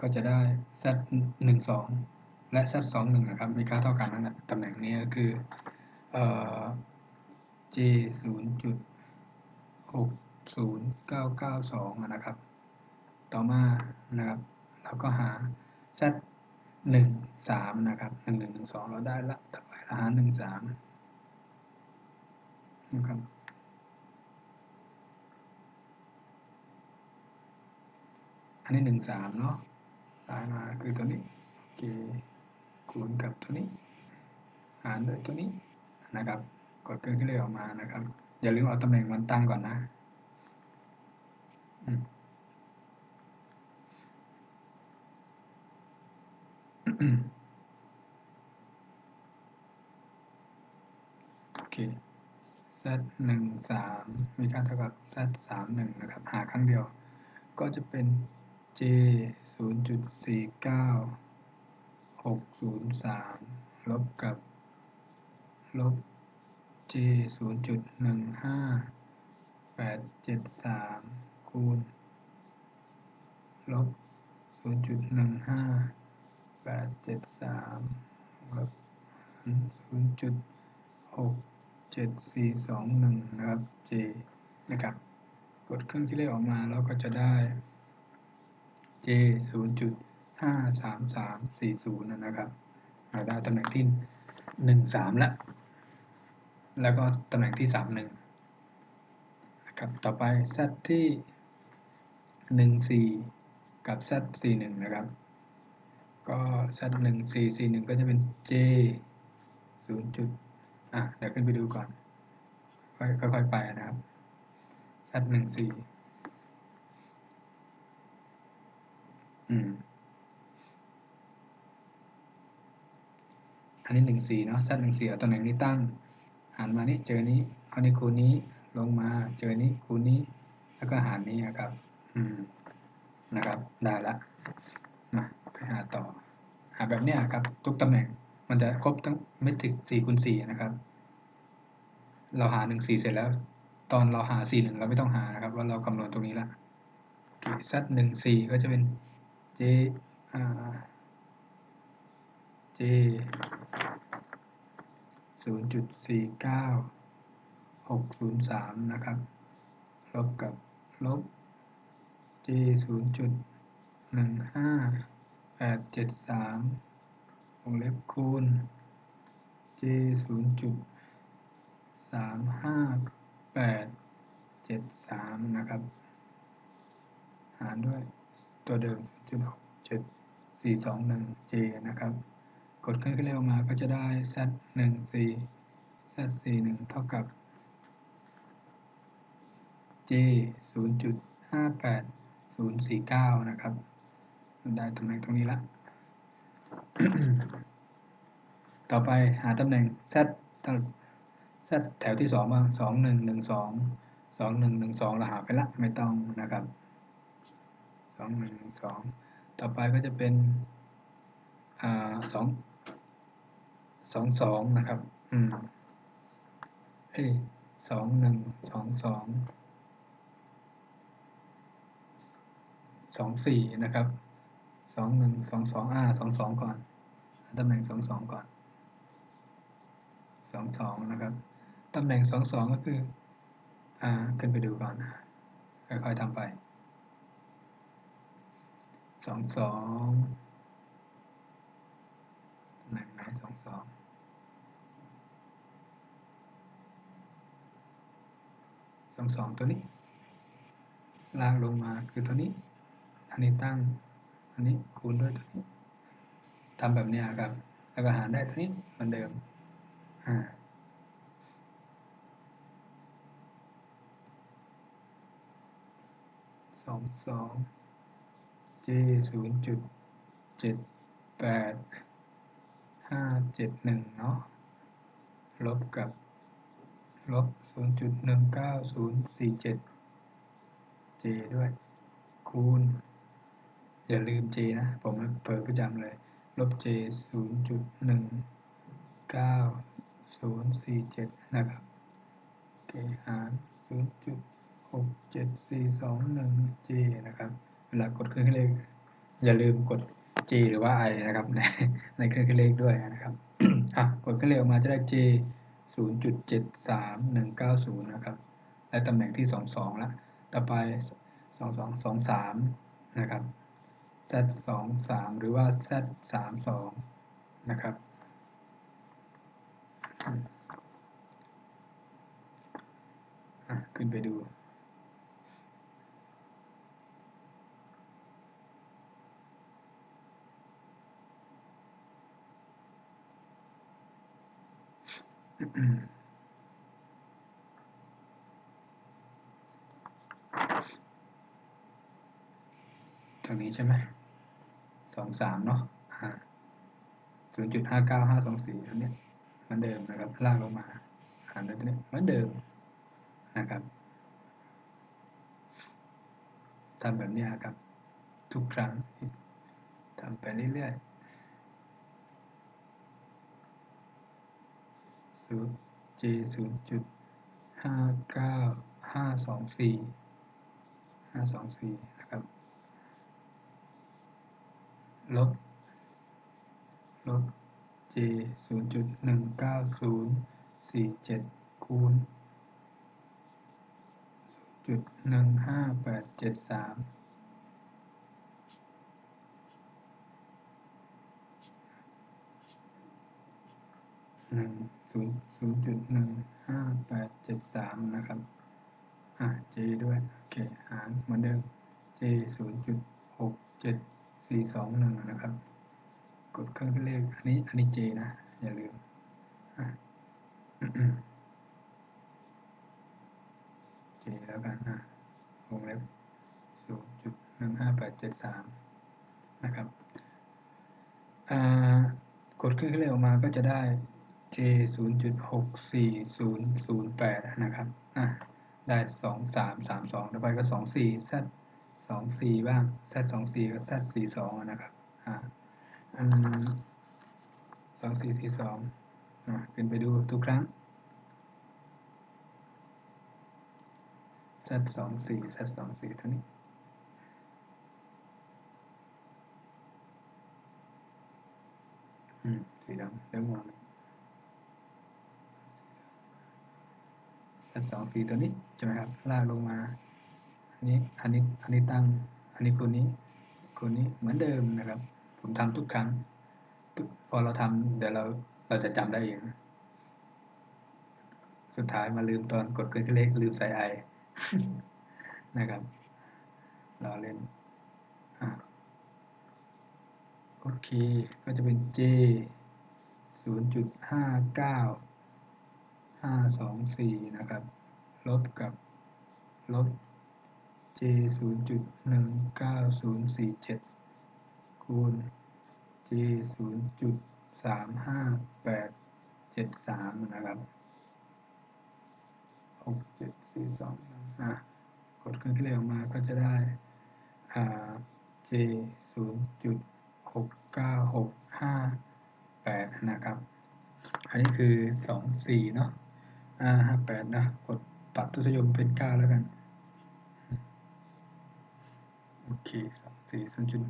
ก็จะได้ z 1 2และ z 2 1นะครับ มีค่าเท่ากันนั่นแหละตำแหน่งนี้ก็คือเอ่อ j 0จุด6 0 9 9 2นะครับ ต่อมานะครับเราก็หา z 1 3นะครับ1 1 1 2 เราได้ละต่อไปเราหา1 3นะครับอันนี้หนึ่งสามเนาะ สายมาคือตัวนี้เคคูณกับตัวนี้ หารด้วยตัวนี้นะครับ กดเครื่องคิดเลขออกมานะครับ อย่าลืมเอาตำแหน่งมันตั้งก่อนนะโอเค z หนึ่งสามมีค่าเท่ากับ z สามหนึ่งนะครับ หาครั้งเดียว ก็จะเป็น j ศูนย์จุดสี่เก้าหกศูนย์สามลบกับ ลบ j ศูนย์จุดหนึ่งห้าแปดเจ็ดสามคูณ ลบศูนย์จุดหนึ่งห้าแปดเจ็ดสามลบศูนย์จุดหกเจ็ดสี่สองหนึ่งนะครับ j นะครับ กดเครื่องที่เลขออกมาแล้วก็จะได้ J 0.53340 นะครับได้ตำแหน่งที่ 1 3 แล้ว แล้วก็ตำแหน่งที่ 3 1นะครับต่อไป Z ที่ 1 4 กับ Z 4 1 นะครับ ก็ Z 1 4 4 1 ก็จะเป็น J 0จุอะเดี๋ยวขึ้นไปดูก่อน ค่อยๆไปนะครับ Z 1 4 อันนี้หนึ่งสี่เนาะ z หนึ่งสี่เอาตำแหน่งนี้ตั้งหันมานี่เจอนี้เอานี้คูณนี้ลงมาเจอนี้คูณนี้ แล้วก็หารนี้นะครับ อืมนะครับได้ละมาไปหาต่อ หาแบบเนี้ยครับ ทุกตำแหน่งมันจะครบทั้งเมตริกสี่คูณสี่นะครับ เราหาหนึ่งสี่เสร็จแล้ว ตอนเราหาสี่หนึ่งเราไม่ต้องหานะครับ ว่าเราคำนวณตรงนี้ละ z หนึ่งสี่ก็จะเป็น j อ่า j ศูนย์จุดสี่เก้าหกศูนย์สามนะครับ ลบกับลบ j ศูนย์จุดหนึ่งห้าแปดเจ็ดสามวงเล็บคูณ j ศูนย์จุดสามห้าแปดเจ็ดสามนะครับ หารด้วยตัวเดิม จุดหกเจ็ดสี่สองหนึ่ง j นะครับ กดเครื่องคิดเลขออกมาก็จะได้ z หนึ่งสี่ z สี่หนึ่งเท่ากับ j ศูนย์จุดห้าแปดศูนย์สี่เก้านะครับ ได้ตำแหน่งตรงนี้ละ ต่อไปหาตำแหน่ง z z แถวที่สองบ้าสองหนึ่งหนึ่งสองสองหนึ่งหนึ่งสองเราหาไปละ ไม่ต้องนะครับ สองหนึ่งหนึ่งสองต่อไปก็จะเป็นอ่าสองสองสองนะครับ อืมเอ้สองหนึ่งสองสองสองสี่นะครับสองหนึ่งสองสองอ่าสองสองก่อนตำแหน่งสองสองก่อนสองสองนะครับตำแหน่งสองสองก็คือ อ่า ขึ้นไปดูก่อนค่อยๆทำไปส องสองตำแหน่งไหนสองสองสองสองตัวนี้ ลากลงมาคือตัวนี้ อันนี้ตั้ง อันนี้คูณด้วยตัวนี้ทำแบบนี้ครับ แล้วก็หารได้ตัวนี้เหมือนเดิมอ่าสองสอง ศูนย์จุดเจ็ดแปดห้าเจ็ดหนึ่งเนาะลบกับลบศูนย์จุดหนึ่งเก้าศูนย์สี่เจ็ด j ด้วย คูณ อย่าลืม j นะ ผมเปิดประจำเลย ลบ j ศูนย์จุดหนึ่งเก้าศูนย์สี่เจ็ดนะครับโอเคหารศูนย์จุดหกเจ็ดสี่สองหนึ่ง j นะครับ เวลากดเครื่องคิดเลข อย่าลืมกด G หรือว่า I นะครับ ในในเครื่องคิดเลขด้วยนะครับอะกดเครื่องเลขออกมาจะได้ J 0.73190 นะครับ และตำแหน่งที่ 22แล้วต่อไป 2223 นะครับ Z 23 หรือว่า Z 32 นะครับอะขึ้นไปดู ตรงนี้ใช่ไหมสองสามเนาะศูนย์จุดห้าเก้าห้าสองสี่อันนี้มือนเดิมนะครับลากลงมาหารด้วยตัวนี้มือนเดิมนะครับทำแบบนี้ครับ ทุกครั้งทำไปเรื่อยๆ ศูนย์ J ศูนย์จุดห้าเก้าห้าสองสี่ห้าสองสี่นะครับ ลบ ลบ j ศูนย์จุดหนึ่งเก้าศูนย์สี่เจ็ดคูณจุดหนึ่งห้าแปดเจ็ดสามหนึ่ง ศูนย์ศูนย์จุดหนึ่งห้าแปดเจ็ดสามนะครับอะ j ด้วย โอเค หารเหมือนเดิม j ศูนย์จุดหกเจ็ดสี่สองหนึ่งนะครับ กดเครื่องคิดเลขอันนี้ อันนี้ j นะ อย่าลืมอะ j แล้วกันนะวงเล็บศูนย์จุดหนึ่งห้าแปดเจ็ดสามนะครับ อ่า กดเครื่องคิดเลขออกมาก็จะได้ j ศูนย์จุดหกสี่ศูนะครับ อะ ได้สองสามสามสองต่อไปก็สองสี่ z สองสี่บ้าง z สองสี่ก็ z สี่สองนะครับ อ่าอันสองสี่สี่สองอ่าขึ้นไปดูทุกครั้ง z สองสี่ z สองสี่เท่านี้อืมสีดำเริ่มมอง z สองสี่ตัวนี้ใช่ไหมครับลากลงมา อันนี้อันนี้อันนี้ตั้ง อันนี้คนนี้คนนี้เหมือนเดิมนะครับ ผมทำทุกครั้ง พอเราทำเดี๋ยวเราเราจะจำได้เองสุดท้ายมาลืมตอนกดเครื่องเลขลืมใส่ไอนะครับเราเล่นอะโอเค ก็จะเป็น J ศูนย์จุด ห้าสองสี่นะครับ ลบกับ ลบ j ศูนย์จุดหนึ่งเก้าศูนย์สี่เจ็ดคูณ j ศูนย์จุดสามห้าแปดเจ็ดสามนะครับหกเจ็ดสี่สองอะกดเครื่องคิดเลขออกมาก็จะได้อ่า j ศูนย์จุดหกเก้าหกห้าแปดนะครับ อันนี้คือสองสี่เนาะ อ่าห้าแปดนะ กดปรับทุสยมเป็นเก้าแล้วกัน โอเคสองสี่ศูนย์จุด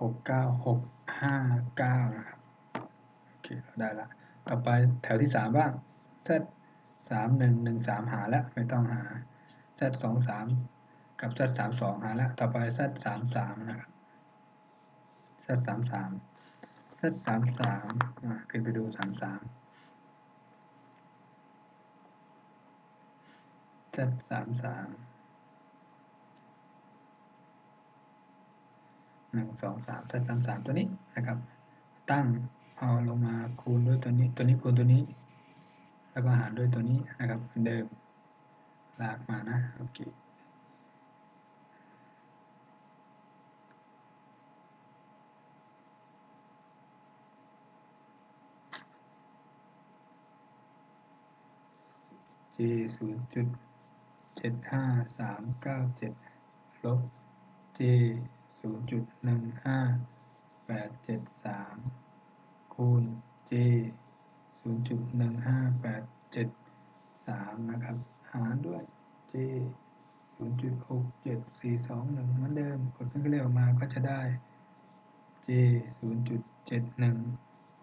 หกเก้าหกห้าเก้านะครับ โอเคเราได้ละ ต่อไปแถวที่สามบ้าง z สามหนึ่งหนึ่งสามหาแล้ว ไม่ต้องหา z สองสามกับ z สามสองหาแล้ว ต่อไป z สามสามนะครับ z สามสาม z สามสามอ่าขึ้นไปดูสามสาม z สามสามหนึ่งสองสาม z สามสามตัวนี้นะครับ ตั้งเอาลงมาคูณด้วยตัวนี้ ตัวนี้คูณตัวนี้ แล้วก็หารด้วยตัวนี้นะครับเหมือนเดิมลากมานะโอเค j ศูนย์จุด เจ็ดห้าสามเก้าเจ็ดลบ j ศูนย์จุดหนึ่งห้าแปดเจ็ดสามคูณ j ศูนย์จุดหนึ่งห้าแปดเจ็ดสามนะครับ หารด้วย j ศูนย์จุดหกเจ็ดสี่สองหนึ่งเหมือนเดิมกดเครื่องเลขออกมาก็จะได้ j ศูนย์จุดเจ็ดหนึ่ง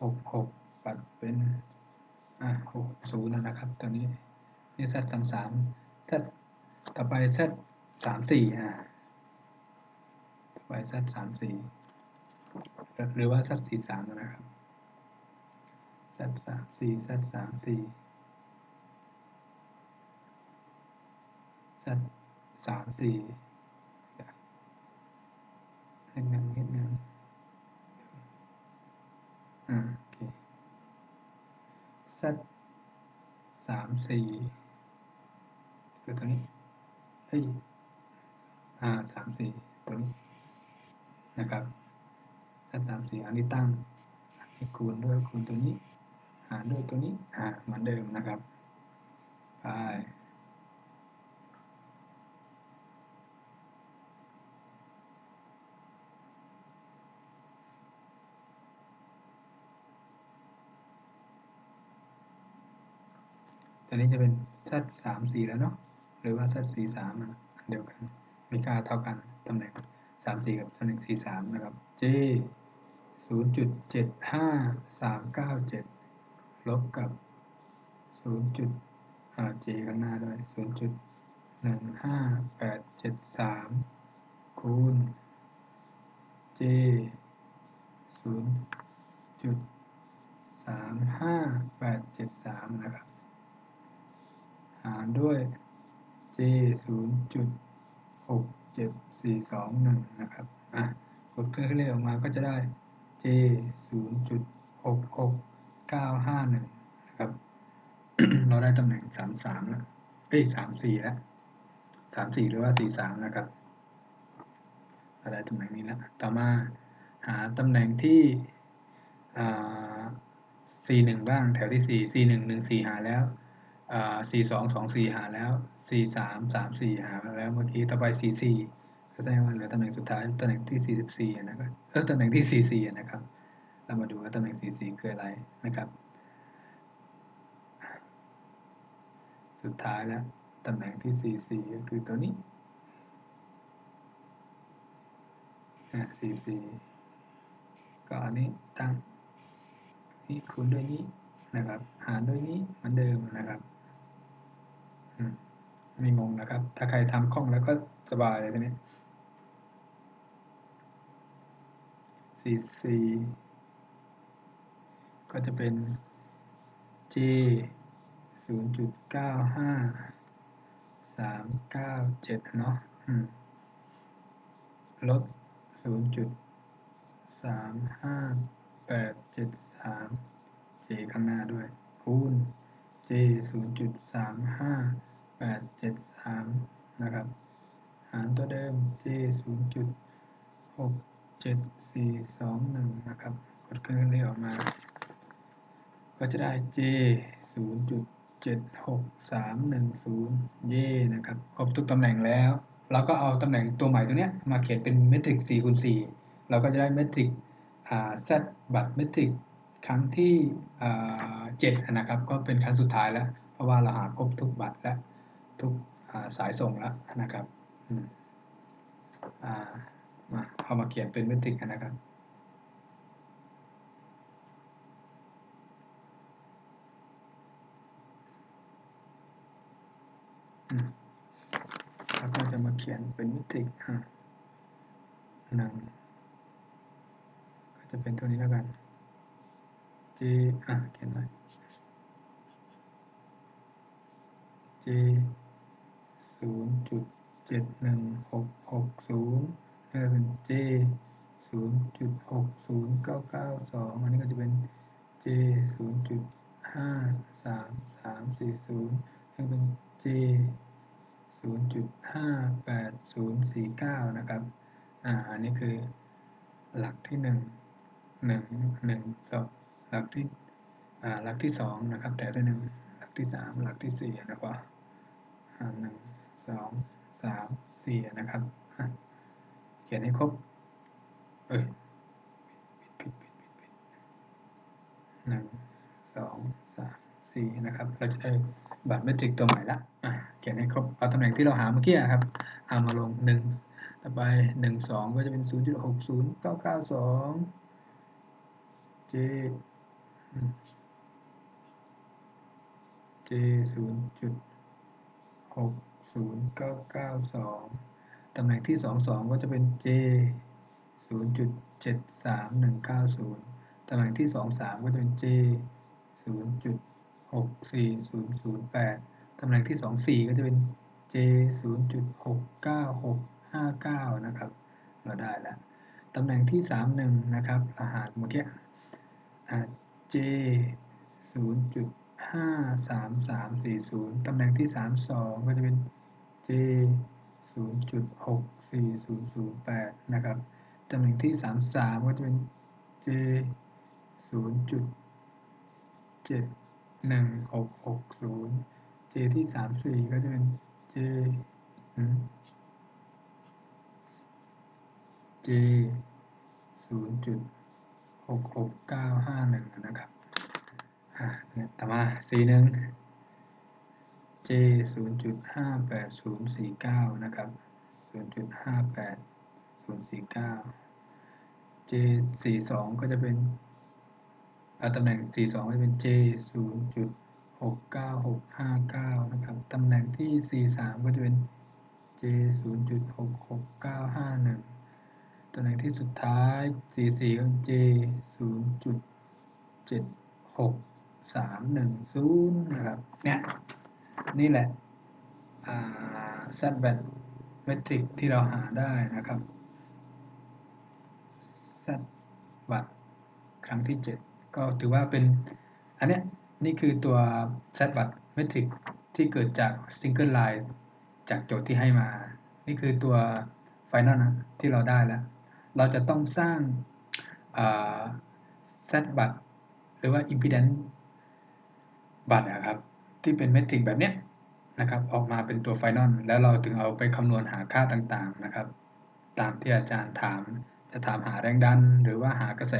หกหกปัดเป็นอะหกศูนย์นะครับตัวนี้นี่ z สามสาม z ต่อไป z สามสี่อะต่อไป z สามสี่หรือว่า z สี่สามนะครับ z สามสี่ z สามสี่ z สามสี่นิดหนึ่งนิดหนึ่งอ่าโอเค z สามสี่คือตัวนี้ เฮ้ยอ่าสามสี่ตัวนี้นะครับ z สามสี่อันนี้ตั้งอันนี้คูณด้วยคูณตัวนี้หารด้วยตัวนี้อ่าเหมือนเดิมนะครับไปตัวนี้จะเป็น z สามสี่แล้วเนาะ หรือว่า z สี่สามอันเดียวกัน มีค่าเท่ากันตำแหน่งสามสี่กับตำแหน่งสี่สามนะครับ j ศูนย์จุดเจ็ดห้าสามเก้าเจ็ดลบกับศูนย์จุดอ่า j ข้างหน้าด้วยศูนย์จุดหนึ่งห้าแปดเจ็ดสามคูณ j ศูนย์จุดสามห้าแปดเจ็ดสามนะครับ หารด้วย j ศูนย์จุดหกเจ็ดสี่สองหนึ่งนะครับ อะ กดเครื่องคิดเลขออกมาก็จะได้ j ศูนย์จุดหกหกเก้าห้าหนึ่งนะครับ เราได้ตำแหน่งสามสามแล้ว เอ้ยสามสี่แล้วสามสี่หรือว่าสี่สามนะครับเราได้ตำแหน่งนี้แล้ว ต่อมาหาตำแหน่งที่อ่าสี่หนึ่งบ้าง แถวที่สี่สี่หาแล้ว สี่สองสองสี่หาแล้วสี่สามสามสี่หาแล้วเมื่อกี้ต่อไปสี่สี่ก็แสดงว่าเหลือตำแหน่งสุดท้ายตำแหน่งที่สี่สิบสี่นะครับเออตำแหน่งที่สี่สี่นะครับ เรามาดูว่าตำแหน่งสี่สี่คืออะไรนะครับ สุดท้ายแล้วตำแหน่งที่สี่สี่ก็คือตัวนี้สี่สี่ก็อันนี้ตั้งนี้คูณด้วยนี้นะครับ หารด้วยนี้เหมือนเดิมนะครับ ม่งงนะครับ ถ้าใครทำคล่องแล้วก็สบายเลยทีนี้สี่สี่ก็จะเป็น j ศูนย์จุดเก้าห้าสามเก้าเจ็ดเนาะลดศูนย์จุดสามห้าแปดเจ็ดสาม j ข้างหน้าด้วย คูณ j ศู แปดเจ็ดสามนะครับ หารตัวเดิม j ศูนย์จุดหกเจ็ดสี่สองหนึ่งนะครับ กดเครื่องเลขออกมา ก็จะได้ j ศูนย์จุดเจ็ดหกสามหนึ่งศูนย์เย่นะครับ ครบทุกตำแหน่งแล้ว เราก็เอาตำแหน่งตัวใหม่ตัวเนี้ยมาเขียนเป็นเมทริก4คูณ4เราก็จะได้เมทริกอ่า z บัตรเมทริกครั้งที่เจ็ดนะครับ ก็เป็นครั้งสุดท้ายแล้ว เพราะว่าเราหาครบทุกบัตรและ ทุกสายส่งแล้วนะครับมาเอามาเขียนเป็นเมทริกันนะครับแล้วก็จะมาเขียนเป็นมิติหนึ่งก็จะเป็นตัวนี้แล้วกัน j อะเขียนหน่อย j ศูนย์จุดเจ็ดหนึ่งหกหกศูนย์นี่ก็เป็น j ศูนย์จุดหกศูนย์เก้าเก้าสองอันนี้ก็จะเป็น j ศูนย์จุดห้าสามสามสี่ศูนย์นี่ก็เป็น j ศูนย์จุดห้าแปดศูนย์สี่เก้านะครับอ่าอันนี้คือหลักที่หนึ่งหนึ่งหนึ่งสองหลักที่อ่าหลักที่สองนะครับ แต่ที่หนึ่งหลักที่สามหลักที่สี่นะครับอ่าหนึ่ง สองสามสี่นะครับ เขียนให้ครบ เอ้ยผิดผิดผิดผิดหนึ่งสองสามสี่นะครับ เราจะได้บัตรเมทริกตัวใหม่ละเขียนให้ครบ เอาตำแหน่งที่เราหาเมื่อกี้ครับ เอามาลงหนึ่งต่อไปหนึ่งสองก็จะเป็นศูนย์จุดหกศูนย์เก้าเก้าสองเจ J ศูนย์จุดหก ศูนย์เก้าเก้าสองตำแหน่งที่สองสองก็จะเป็น J ศูนย์จุดเจ็ดสามหนึ่งเก้าศูนย์ตำแหน่งที่สองสามก็จะเป็น J ศูนย์จุดหกสี่ศูนย์ศูนย์แปดตำแหน่งที่สองสี่ก็จะเป็น J ศูนย์จุดหกเก้าหกห้าเก้านะครับ เราได้แล้ว ตำแหน่งที่สามหนึ่งนะครับ รหัสเมื่อกี้ J ศูนย์จุดห้าสามสามสี่ศูนย์ตำแหน่งที่สามสองก็จะเป็น J ศูนย์จุดหกสี่ศูนย์ศูนย์แปดนะครับ ตำแหน่งที่สามสามก็จะเป็น J ศูนย์จุดเจ็ดหนึ่งหกหกศูนย์ J ที่สามสี่ก็จะเป็น J J ศูนย์จุดหกหกเก้าห้าหนึ่งนะครับ อ่าเนี่ยต่อมา C หนึ่ง J ศูนย์จุดห้าแปดศูนย์สี่เก้านะครับศูนย์จุดห้าแปดศูนย์สี่เก้า J สี่สองก็จะเป็นตำแหน่งสี่สองก็จะเป็น J ศูนย์จุดหกเก้าหกห้าเก้านะครับ ตำแหน่งที่สี่สามก็จะเป็น J ศูนย์จุดหกหกเก้าห้าหนึ่งตำแหน่งที่สุดท้ายสี่สี่ก็เป็น J ศูนย์จุดเจ็ดหกสามหนึ่งศูนย์นะครับ เนี่ย นี่แหละอ่า z b a t เมทริกที่เราหาได้นะครับ z บัตครั้งที่ 7 ก็ถือว่าเป็น อันเนี้ยนี่คือตัว z บัตเมทริกที่เกิดจาก single line จากโจทย์ที่ให้มา นี่คือตัว final นะที่เราได้แล้ว เราจะต้องสร้าง z บัตหรือว่า impedance บัตนะครับ ที่เป็นเมทริกแบบเนี้ยนะครับ ออกมาเป็นตัวไฟนอลแล้วเราถึงเอาไปคำนวณหาค่าต่างๆนะครับ ตามที่อาจารย์ถาม จะถามหาแรงดัน หรือว่าหากระแส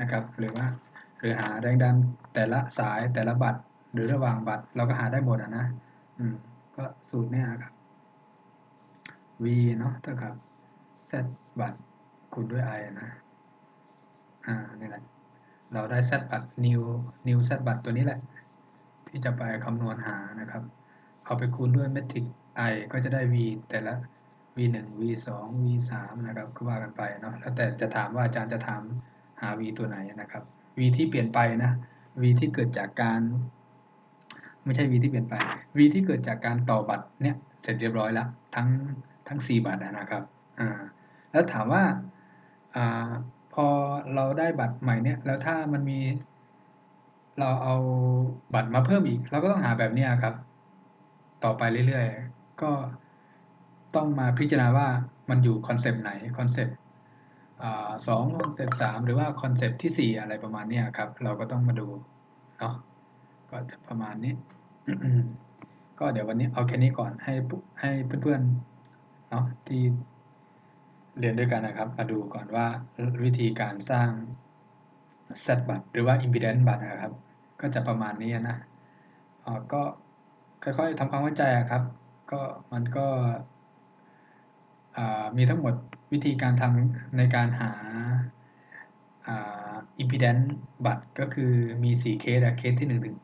นะครับ หรือว่าหรือหาแรงดันแต่ละสายแต่ละบัตรหรือระหว่างบัตรเราก็หาได้หมดอะนะอืมก็สูตรเนี้ยครับ v เนาะเท่ากับ z บัตรคูณด้วย i นะอ่านี่แหละเราได้ z บัตร new new z บัตรตัวนี้แหละ ที่จะไปคำนวณหานะครับ เอาไปคูณด้วยเมทริก i ก็จะได้ v แต่ละ v 1 v 2 v 3นะครับก็ว่ากันไปเนาะแล้วแต่จะถามว่าอาจารย์จะถามหา v ตัวไหนนะครับ v ที่เปลี่ยนไปนะ v ที่เกิดจากการ ไม่ใช่ v ที่เปลี่ยนไป v ที่เกิดจากการต่อบัตรเนี่ยเสร็จเรียบร้อยแล้วทั้งทั้ง 4 บัตรนะครับอ่าแล้วถามว่าอ่าพอเราได้บัตรใหม่เนี่ยแล้วถ้ามันมี เราเอาบัตรมาเพิ่มอีกเราก็ต้องหาแบบนี้ครับ ต่อไปเรื่อยๆ ก็ต้องมาพิจารณาว่ามันอยู่คอนเซปต์ไหนคอนเซปต์สองคอนเซปต์สามหรือว่าคอนเซปต์ที่สี่อะไรประมาณนี้ครับ เราก็ต้องมาดูเนาะก็จะประมาณนี้ ก็เดี๋ยววันนี้เอาแค่นี้ก่อนให้ให้เพื่อนๆเนาะที่เรียนด้วยกันนะครับ มาดูก่อนว่าวิธีการสร้าง z บัตรหรือว่า impedance บัตรนะครับ ก็จะประมาณนี้นะอ๋อก็ค่อยๆทำความเข้าใจครับ ก็มันก็มีทั้งหมดวิธีการทำในการหา impedance บัตรก็คือมี 4 เคสอะเคสที่1ถึง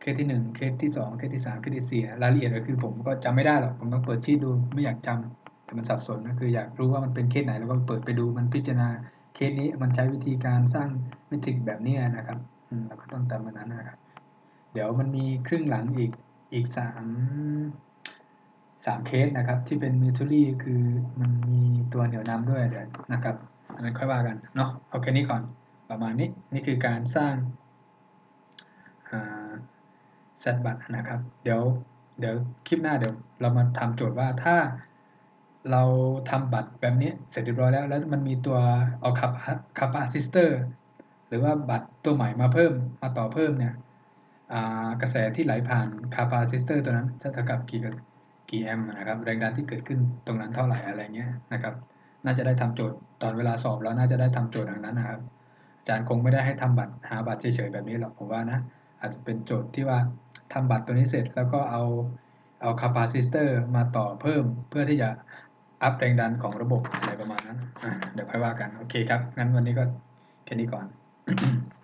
เคสที่ 1 เคสที่ 2 เคสที่ 3 เคสที่ 4 รายละเอียดก็คือผมก็จำไม่ได้หรอก ผมต้องเปิดชีตดูไม่อยากจำแต่มันสับสนก็คืออยากรู้ว่ามันเป็นเคสไหน แล้วก็เปิดไปดูมันพิจารณาเคสนี้มันใช้วิธีการสร้างเมทริกแบบนี้นะครับ เราก็ต้องตามมันนั้นนะครับ เดี๋ยวมันมีครึ่งหลังอีกอีกสามสามเคสนะครับ ที่เป็นมิวทูรี่คือมันมีตัวเหนี่ยวนำด้วยเดี๋ยวนะครับ อันนั้นค่อยว่ากันเนาะเอาแค่นี้ก่อนประมาณนี้นี่คือการสร้างเซตบัตรนะครับ เดี๋ยวเดี๋ยวคลิปหน้าเดี๋ยวเรามาทำโจทย์ว่าถ้าเราทำบัตรแบบนี้เสร็จเรียบร้อยแล้ว แล้วมันมีตัวเอาคับคับอะซิสเตอร์ หรือว่าบัตรตัวใหม่มาเพิ่มมาต่อเพิ่มเนี่ยกระแสที่ไหลผ่านคาปาซิสเตอร์ตัวนั้นจะเท่ากับกี่กี่แอมป์นะครับแรงดันที่เกิดขึ้นตรงนั้นเท่าไหร่อะไรเงี้ยนะครับ น่าจะได้ทำโจทย์ตอนเวลาสอบแล้วน่าจะได้ทำโจทย์อย่างนั้นนะครับ อาจารย์คงไม่ได้ให้ทำบัตรหาบัตรเฉยๆแบบนี้หรอกผมว่านะ อาจจะเป็นโจทย์ที่ว่าทำบัตรตัวนี้เสร็จแล้วก็เอาเอาคาปาซิสเตอร์มาต่อเพิ่มเพื่อที่จะอัพแรงดันของระบบอะไรประมาณนั้น เดี๋ยวค่อยว่ากัน โอเคครับ งั้นวันนี้ก็แค่นี้ก่อน Thank you.